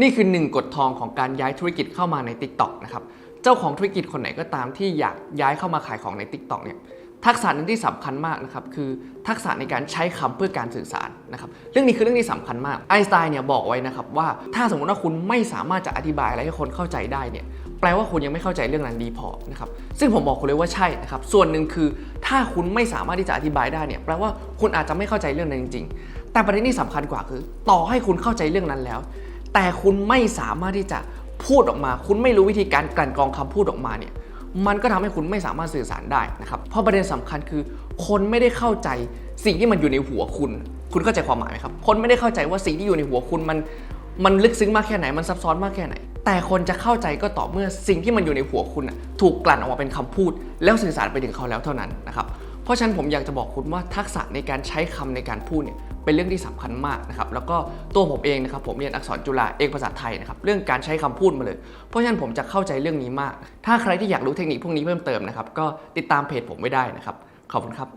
นี่คือหนึ่งกฎทองของการย้ายธุรกิจเข้ามาใน Tik t o อกนะครับ เจ้าของธุรกิจคนไหนก็ตามที่อยากย้ายเข้ามาขายของใน Tik t o อกเนี่ยทักษะนึงที่สำคัญมากนะครับคือทักษะในการใช้คำเพื่อการสื่อสารนะครับเรื่องนี้คือเรื่องที่สำคัญมากไอสไตน์เนี่ยบอกไว้นะครับว่าถ้าสมมติว่าคุณไม่สามารถจะอธิบายอะไรให้คนเข้าใจได้เนี่ยแปลว่าคุณยังไม่เข้าใจเรื่องนั้นดีพอนะครับซึ่งผมบอกคุณเลยว่าใช่นะครับส่วนหนึ่งคือถ้าคุณไม่สามารถที่จะอธิบายได้เนี่ยแปลว่าคุณอาจจะไม่เข้าใจเรื่องนั้นจริง ๆ แต่ประเด็นที่สำคัญกว่าคือ ต่อให้คุณเข้าใจเรื่องนั้นแล้ว แต่คุณไม่สามารถที่จะพูดออกมา คุณไม่รู้วิธีการกลั่นกรองคำพูดออกมาเนี่ยมันก็ทำให้คุณไม่สามารถสื่อสารได้นะครับ เพราะประเด็นสำคัญคือ คนไม่ได้เข้าใจสิ่งที่มันอยู่ในหัวคุณ คุณเข้าใจความหมายไหมครับ คนไม่ได้เข้าใจว่าสิ่งที่อยู่ในหัวคุณมันมันลึกซึ้งมากแค่ไหน มันซับซ้อนมากแค่ไหน แต่คนจะเข้าใจก็ต่อเมื่อสิ่งที่มันอยู่ในหัวคุณถูกกลั่นออกมาเป็นคำพูด แล้วสื่อสารไปถึงเขาแล้วเท่านั้นนะครับ เพราะฉะนั้นผมอยากจะบอกคุณว่าทักษะในการใช้คำในการพูดเนี่ยเป็นเรื่องที่สำคัญมากนะครับแล้วก็ตัวผมเองนะครับผมเรียนอักษรจุฬาเอกภาษาไทยนะครับเรื่องการใช้คำพูดมาเลย เพราะฉะนั้นผมจะเข้าใจเรื่องนี้มาก ถ้าใครที่อยากรู้เทคนิคพวกนี้เพิ่มเติมนะครับก็ติดตามเพจผมไว้ได้นะครับขอบคุณครับ